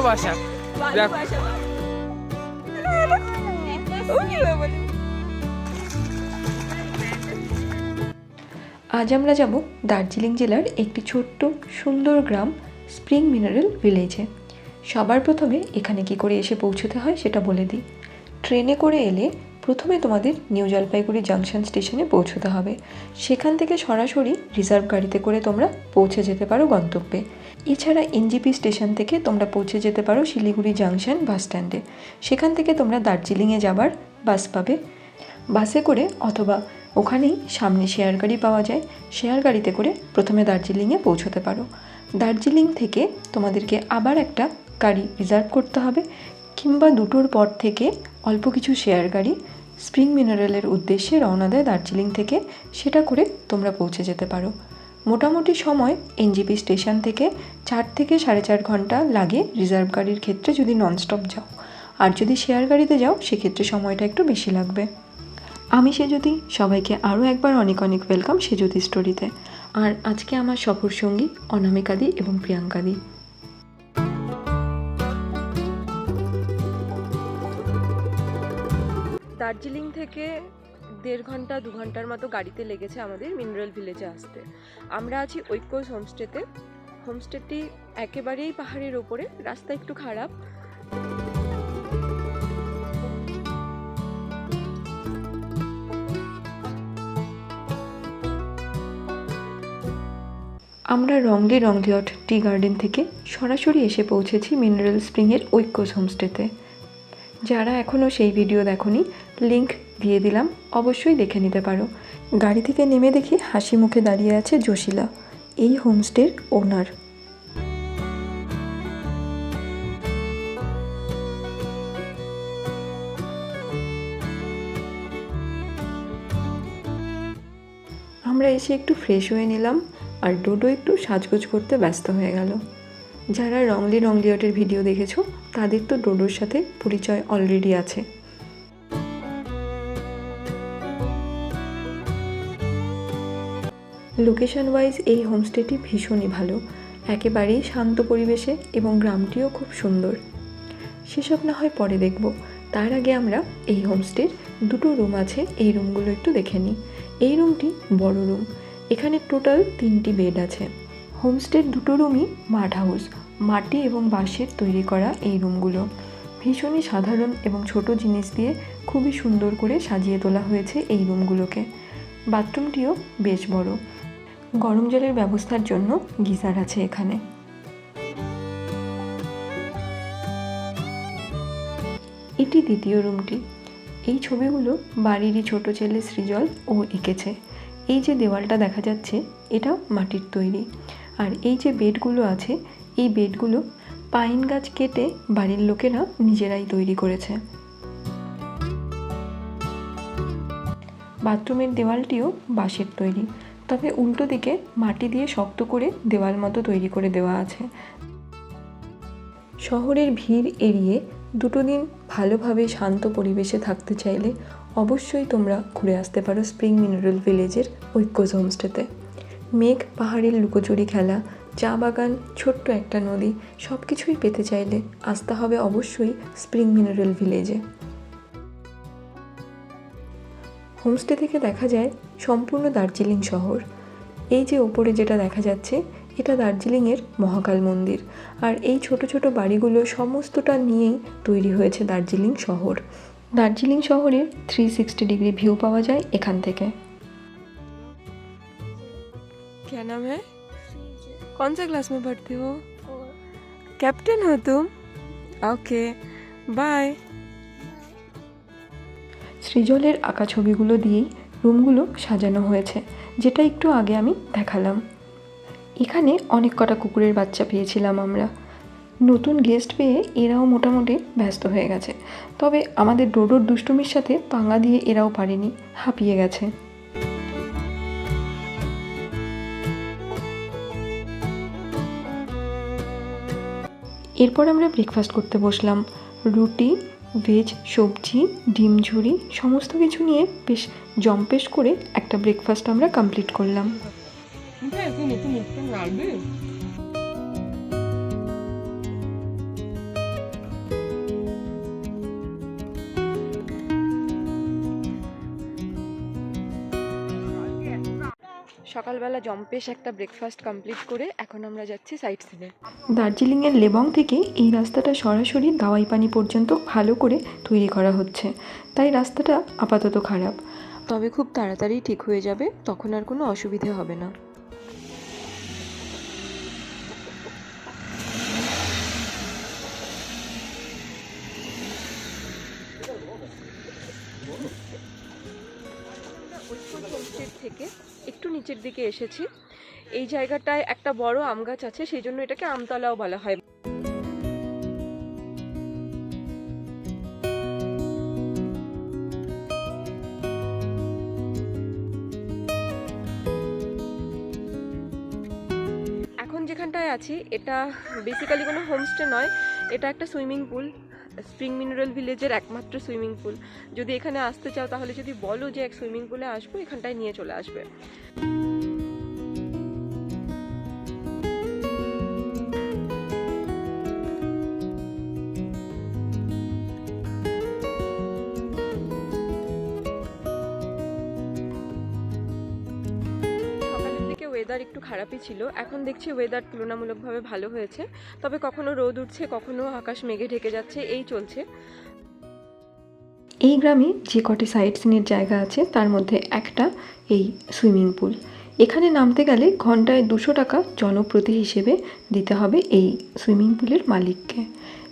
ভালোবাসা। আজ আমরা যাব দার্জিলিং জেলার একটি ছোট্ট সুন্দর গ্রাম স্প্রিং মিনারেল ভিলেজে। সবার প্রথমে এখানে কি করে এসে পৌঁছতে হয় সেটা বলে দিই। ট্রেনে করে এলে প্রথমে তোমাদের নিউ জলপাইগুড়ি জাংশন স্টেশনে পৌঁছতে হবে। সেখান থেকে সরাসরি রিজার্ভ গাড়িতে করে তোমরা পৌঁছে যেতে পারো গন্তব্যে। এছাড়া এনজিপি স্টেশন থেকে তোমরা পৌঁছে যেতে পারো শিলিগুড়ি জাংশন বাস স্ট্যান্ডে। সেখান থেকে তোমরা দার্জিলিংয়ে যাবার বাস পাবে। বাসে করে অথবা ওখানেই সামনে শেয়ার গাড়ি পাওয়া যায়। শেয়ার গাড়িতে করে প্রথমে দার্জিলিংয়ে পৌঁছতে পারো। দার্জিলিং থেকে তোমাদেরকে আবার একটা গাড়ি রিজার্ভ করতে হবে। কিংবা দুটোর পর থেকে অল্প কিছু শেয়ার গাড়ি স্প্রিং মিনারেলের উদ্দেশ্যে রওনা দেয় দার্জিলিং থেকে, সেটা করে তোমরা পৌঁছে যেতে পারো। মোটামুটি সময় এনজিপি স্টেশন থেকে চার থেকে সাড়ে চার ঘণ্টা লাগে রিজার্ভ গাড়ির ক্ষেত্রে যদি ননস্টপ যাও। আর যদি শেয়ার গাড়িতে যাও, সেক্ষেত্রে সময়টা একটু বেশি লাগবে। আমি সেজ্যোতি, সবাইকে আরও একবার অনেক অনেক ওয়েলকাম সেজ্যোতি স্টোরিতে আর আজকে আমার সফর সঙ্গী অনামিকাদি এবং প্রিয়াঙ্কাদি দার্জিলিং থেকে দেড় ঘণ্টা, দু ঘণ্টার মতো গাড়িতে লেগেছে আমাদের মিনারেল ভিলেজে আসতে। আমরা আছি ঐক্যস হোমস্টেতে। হোমস্টেটি একেবারেই পাহাড়ের ওপরে, রাস্তা একটু খারাপ। আমরা রংলি রংলিয়ট টি গার্ডেন থেকে সরাসরি এসে পৌঁছেছি মিনারেল স্প্রিংয়ের ঐক্যস হোমস্টেতে। যারা এখনও সেই ভিডিও দেখনি লিংক দিয়ে দিলাম, অবশ্যই দেখে নিতে পারো। গাড়ি থেকে নেমে দেখি হাসি মুখে দাঁড়িয়ে আছে জোশিলা, এই হোমস্টের ওনার। আমরা এসে একটু ফ্রেশ হয়ে নিলাম আর ডোডো একটু সাজগোজ করতে ব্যস্ত হয়ে গেল। যারা রংলি রংলিয়টের ভিডিও দেখেছ, তাদের তো ডোডোর সাথে পরিচয় অলরেডি আছে। লোকেশন ওয়াইজ এই হোমস্টেটি ভীষণই ভালো। একেবারেই শান্ত পরিবেশে এবং গ্রামটিও খুব সুন্দর। সেসব না হয় পরে দেখব। তার আগে আমরা এই হোমস্টের দুটো রুম আছে, এই রুমগুলো একটু দেখে নিই। এই রুমটি বড় রুম এখানে টোটাল তিনটি বেড আছে। হোমস্টের দুটো রুমই মাঠ হাউস মাটি এবং বাঁশের তৈরি করা এই রুমগুলো ভীষণই সাধারণ এবং ছোট জিনিস দিয়ে খুবই সুন্দর করে সাজিয়ে তোলা হয়েছে এই রুমগুলোকে বাথরুমটিও বেশ বড়। গরম জলের ব্যবস্থার জন্য গিজার আছে এখানে। এটি দ্বিতীয় রুমটি। এই ছবিগুলো বাড়িরই ছোট ছেলে সৃজল ও এঁকেছে। এই যে দেওয়ালটা দেখা যাচ্ছে এটা মাটির তৈরি। আর এই যে বেডগুলো আছে, এই বেডগুলো পাইন গাছ কেটে বাড়ির লোকেরা নিজেরাই তৈরি করেছে। বাথরুমের দেওয়ালটিও বাঁশের তৈরি। তবে উল্টো দিকে মাটি দিয়ে শক্ত করে দেওয়াল মতো তৈরি করে দেওয়া আছে। শহরের ভিড় এড়িয়ে দুটো দিন ভালোভাবে শান্ত পরিবেশে থাকতে চাইলে অবশ্যই তোমরা ঘুরে আসতে পারো স্প্রিং মিনারেল ভিলেজের ঐক্যজ হোমস্টেতে। মেঘ পাহাড়ের লুকোচুরি খেলা, চা বাগান, ছোট্ট একটা নদী সব কিছুই পেতে চাইলে আসতে হবে অবশ্যই স্প্রিং মিনারেল ভিলেজে। হোমস্টে থেকে দেখা যায় সম্পূর্ণ দার্জিলিং শহর এই যে ওপরে যেটা দেখা যাচ্ছে এটা দার্জিলিংয়ের মহাকাল মন্দির আর এই ছোট ছোট বাড়িগুলো সমস্তটা নিয়েই তৈরি হয়েছে দার্জিলিং শহর দার্জিলিং শহরের থ্রি সিক্সটি ডিগ্রি ভিউ পাওয়া যায় এখান থেকে क्या नाम है कौन सा क्लास में पढ़ते हो कैप्टन हो तुम ओके बाय সৃজলের আঁকা ছবিগুলো দিয়েই রুমগুলো সাজানো হয়েছে, যেটা একটু আগে আমি দেখালাম। এখানে অনেক কটা কুকুরের বাচ্চা পেয়েছিলাম আমরা। নতুন গেস্ট পেয়ে এরাও মোটামুটি ব্যস্ত হয়ে গেছে। তবে আমাদের ডোডোর দুষ্টুমির সাথে পাঙ্গা দিয়ে এরাও পারেনি, হাঁপিয়ে গেছে। এরপর আমরা ব্রেকফাস্ট করতে বসলাম। রুটি ভেজ সবজি, ডিম ঝুড়ি সমস্ত কিছু নিয়ে বেশ জম্পেশ করে একটা ব্রেকফাস্ট আমরা কমপ্লিট করলাম। সকালবেলা জম্পেশ একটা ব্রেকফাস্ট কমপ্লিট করে এখন আমরা যাচ্ছি সাইট সিনে দার্জিলিংয়ের লেবং থেকে এই রাস্তাটা সরাসরি দাওয়াই পানি পর্যন্ত ভালো করে তৈরি করা হচ্ছে। তাই রাস্তাটা আপাতত খারাপ। তবে খুব তাড়াতাড়ি ঠিক হয়ে যাবে তখন আর কোনো অসুবিধে হবে না। দিকে এসেছি। এই জায়গাটায় একটা বড় আম গাছ আছে, সেই জন্য এটাকে আমতলাও বলা হয়। এখন যেখানটায় আছি, এটা বেসিক্যালি কোনো হোমস্টে নয়, এটা একটা সুইমিং পুল স্প্রিং মিনারেল ভিলেজের একমাত্র সুইমিং পুল যদি এখানে আসতে চাও, তাহলে যদি বলো যে এক সুইমিং পুলে আসব, এখানটায় নিয়ে চলে আসবে। ওয়েদার একটু খারাপই ছিল। এখন দেখছি ওয়েদার তুলনামূলকভাবে ভালো হয়েছে। তবে কখনো রোদ উঠছে, কখনো আকাশ মেঘে ঢেকে যাচ্ছে, এই চলছে। এই গ্রামে যে কটি সাইট সিনের জায়গা আছে, তার মধ্যে একটা এই সুইমিং পুল এখানে নামতে গেলে ঘন্টায় দুশো টাকা জনপ্রতি হিসেবে দিতে হবে এই সুইমিং পুলের মালিককে।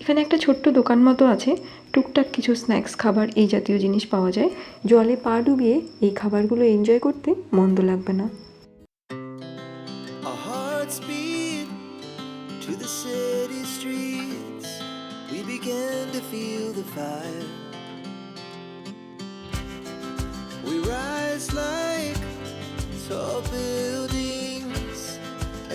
এখানে একটা ছোট্ট দোকান মতো আছে। টুকটাক কিছু স্ন্যাক্স খাবার এই জাতীয় জিনিস পাওয়া যায়। জলে পা ডুবিয়ে এই খাবারগুলো এনজয় করতে মন্দ লাগবে না।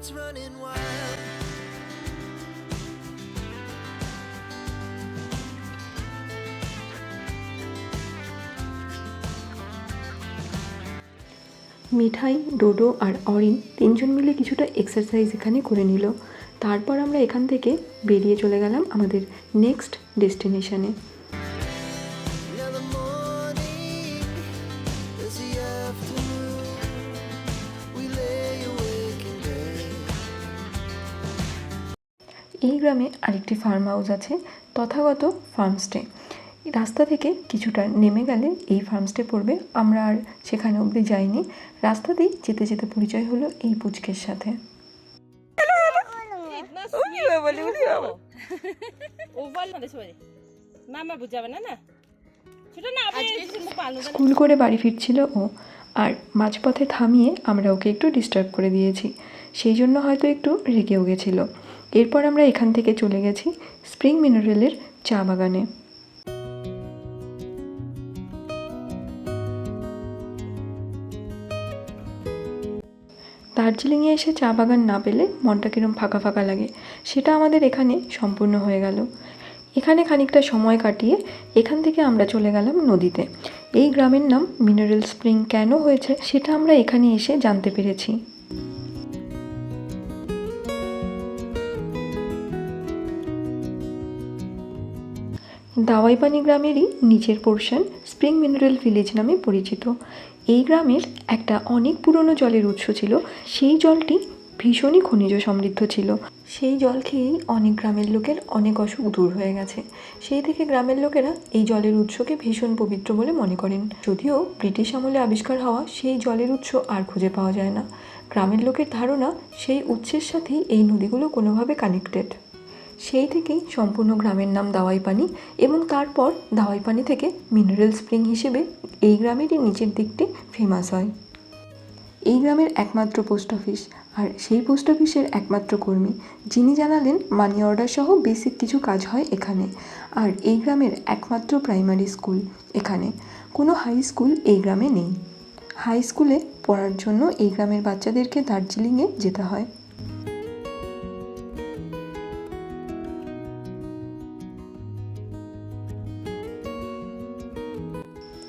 Hearts running wild. মিঠাই, ডোডো আর অরিন তিনজন মিলে কিছুটা এক্সারসাইজ এখানে করে নিল তারপর আমরা এখান থেকে বেরিয়ে চলে গেলাম আমাদের নেক্সট ডেস্টিনেশনে এই গ্রামে আরেকটি ফার্ম হাউস আছে তথাগত ফার্মস্টে রাস্তা থেকে কিছুটা নেমে গেলে এই ফার্মস্টে পড়বে আমরা আর সেখানে অবধি যাইনি। রাস্তা রাস্তাতেই যেতে যেতে পরিচয় হলো এই পুচকের সাথে। স্কুল করে বাড়ি ফিরছিল ও আর মাঝপথে থামিয়ে আমরা ওকে একটু ডিস্টার্ব করে দিয়েছি। সেই জন্য হয়তো একটু রেগেও গেছিল। এরপর আমরা এখান থেকে চলে গেছি স্প্রিং মিনারেলের চা বাগানে। দার্জিলিংয়ে এসে চা বাগান না পেলে মনটা কিরম ফাঁকা ফাঁকা লাগে, সেটা আমাদের এখানে সম্পূর্ণ হয়ে গেল। এখানে খানিকটা সময় কাটিয়ে এখান থেকে আমরা চলে গেলাম নদীতে। এই গ্রামের নাম মিনারেল স্প্রিং কেন হয়েছে, সেটা আমরা এখানে এসে জানতে পেরেছি। দাওয়াইপানি গ্রামেরই নিচের পোর্শন স্প্রিং মিনারেল ভিলেজ নামে পরিচিত। এই গ্রামের একটা অনেক পুরনো জলের উৎস ছিল, সেই জলটি ভীষণই খনিজ সমৃদ্ধ ছিল। সেই জল খেয়েই অনেক গ্রামের লোকের অনেক অসুখ দূর হয়ে গেছে। সেই থেকে গ্রামের লোকেরা এই জলের উৎসকে ভীষণ পবিত্র বলে মনে করেন। যদিও ব্রিটিশ আমলে আবিষ্কার হওয়া সেই জলের উৎস আর খুঁজে পাওয়া যায় না। গ্রামের লোকের ধারণা সেই উৎসের সাথেই এই নদীগুলো কোনোভাবে কানেক্টেড সেই থেকেই সম্পূর্ণ গ্রামের নাম দাওয়াই পানি এবং তারপর দাওয়াই পানি থেকে মিনারেল স্প্রিং হিসেবে এই গ্রামেরই নিচের দিকটি ফেমাস হয়। এই গ্রামের একমাত্র পোস্ট অফিস আর সেই পোস্ট অফিসের একমাত্র কর্মী, যিনি জানালেন মানি অর্ডার সহ বেসিক কিছু কাজ হয় এখানে আর এই গ্রামের একমাত্র প্রাইমারি স্কুল এখানে। কোনো হাই স্কুল এই গ্রামে নেই। হাই স্কুলে পড়ার জন্য এই গ্রামের বাচ্চাদেরকে দার্জিলিংয়ে যেতে হয়।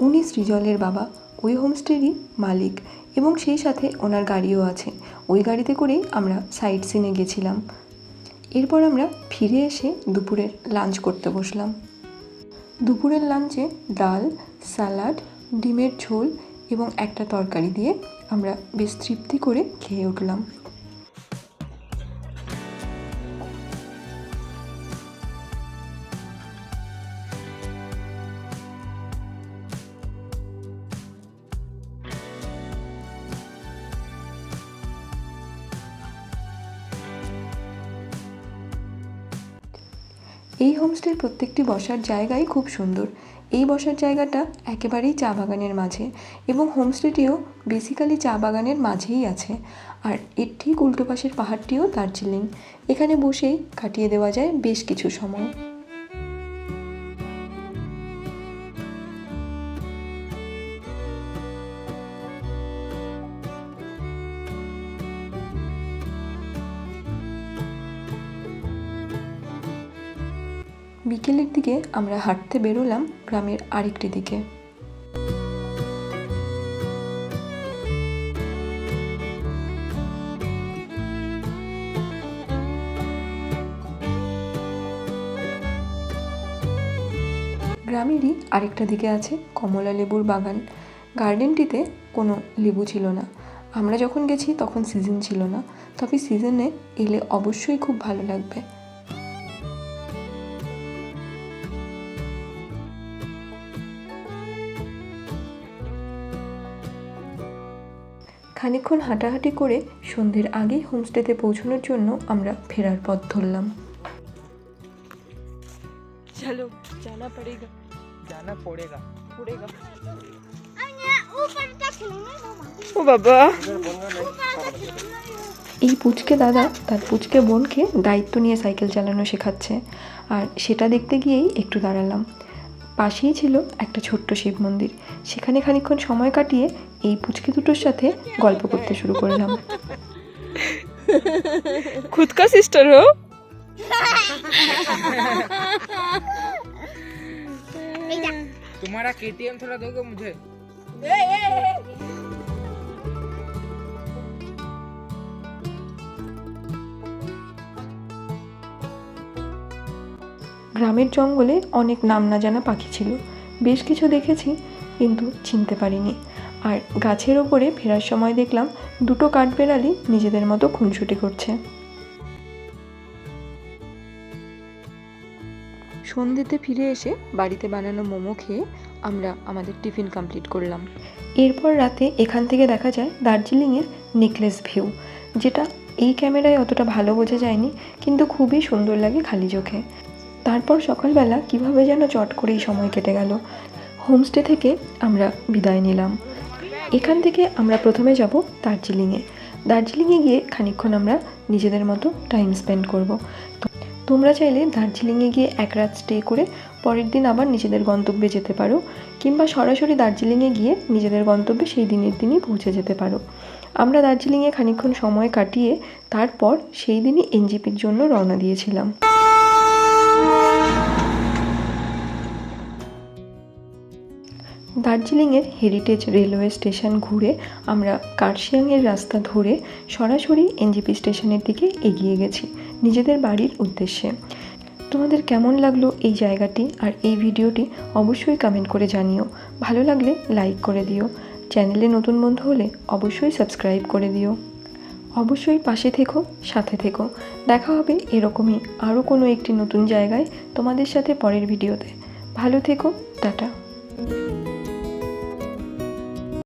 উনি সৃজলের বাবা, ওই হোমস্টেরই মালিক এবং সেই সাথে ওনার গাড়িও আছে। ওই গাড়িতে করেই আমরা সাইট সিনে গেছিলাম। এরপর আমরা ফিরে এসে দুপুরের লাঞ্চ করতে বসলাম। দুপুরের লাঞ্চে ডাল স্যালাড ডিমের ঝোল এবং একটা তরকারি দিয়ে আমরা বেশ তৃপ্তি করে খেয়ে উঠলাম। এই হোমস্টের প্রত্যেকটি বসার জায়গাই খুব সুন্দর। এই বসার জায়গাটা একেবারেই চা বাগানের মাঝে এবং হোমস্টেটিও বেসিক্যালি চা বাগানের মাঝেই আছে। আর এর ঠিক উল্টো পাশের পাহাড়টিও দার্জিলিং। এখানে বসেই কাটিয়ে দেওয়া যায় বেশ কিছু সময়। বিকেলের দিকে আমরা হাঁটতে বেরোলাম গ্রামের আরেকটি দিকে। গ্রামেরই আরেকটা দিকে আছে কমলা লেবুর বাগান। গার্ডেনটিতে কোনো লেবু ছিল না। আমরা যখন গেছি তখন সিজন ছিল না। তবে সিজনে এলে অবশ্যই খুব ভালো লাগবে। খানিক্ষণ হাঁটাহাঁটি করে সন্ধ্যের আগেই হোমস্টেতে পৌঁছানোর জন্য আমরা ফেরার পথ ধরলাম। ও বাবা। এই পুচকে দাদা তার পুচকে বোনকে দায়িত্ব নিয়ে সাইকেল চালানো শেখাচ্ছে আর সেটা দেখতে গিয়েই একটু দাঁড়ালাম। পাশেই ছিল একটা ছোট্ট শিব মন্দির। সেখানে খানিক্ষণ সময় কাটিয়ে এই পুচকে দুটোর সাথে গল্প করতে শুরু করলাম खुद का सिस्टर हो तुम्हारा केटीएम थोड़ा दोगे मुझे গ্রামের জঙ্গলে অনেক নাম না জানা পাখি ছিল বেশ কিছু দেখেছি কিন্তু চিনতে পারিনি আর গাছের ওপরে ফেরার সময় দেখলাম দুটো কাঠবেড়ালি নিজেদের মতো খুনসুটি করছে। সন্ধ্যেতে ফিরে এসে বাড়িতে বানানো মোমো খেয়ে আমরা আমাদের টিফিন কমপ্লিট করলাম। এরপর রাতে এখান থেকে দেখা যায় দার্জিলিংয়ের নেকলেস ভিউ যেটা এই ক্যামেরায় অতটা ভালো বোঝা যায়নি কিন্তু খুবই সুন্দর লাগে খালি চোখে। তারপর সকালবেলা কীভাবে যেন চট করেই সময় কেটে গেল। হোমস্টে থেকে আমরা বিদায় নিলাম। এখান থেকে আমরা প্রথমে যাব দার্জিলিংয়ে। দার্জিলিংয়ে গিয়ে খানিকক্ষণ আমরা নিজেদের মতো টাইম স্পেন্ড করব। তোমরা চাইলে দার্জিলিংয়ে গিয়ে এক রাত স্টে করে পরের দিন আবার নিজেদের গন্তব্যে যেতে পারো, কিংবা সরাসরি দার্জিলিংয়ে গিয়ে নিজেদের গন্তব্যে সেই দিনের দিনই পৌঁছে যেতে পারো। আমরা দার্জিলিংয়ে খানিকক্ষণ সময় কাটিয়ে তারপর সেই দিনই এনজিপির জন্য রওনা দিয়েছিলাম। দার্জিলিংয়ের হেরিটেজ রেলওয়ে স্টেশন ঘুরে আমরা কার্শিয়াংয়ের রাস্তা ধরে সরাসরি এনজিপি স্টেশনের দিকে এগিয়ে গেছি, নিজেদের বাড়ির উদ্দেশ্যে। তোমাদের কেমন লাগল এই জায়গাটি আর এই ভিডিওটি অবশ্যই কমেন্ট করে জানিও। ভালো লাগলে লাইক করে দিও। চ্যানেলে নতুন বন্ধু হলে অবশ্যই সাবস্ক্রাইব করে দিও। অবশ্যই পাশে থেকো, সাথে থেকো। দেখা হবে এরকমই আরও কোনো একটি নতুন জায়গায় তোমাদের সাথে পরের ভিডিওতে। ভালো থেকো, টাটা।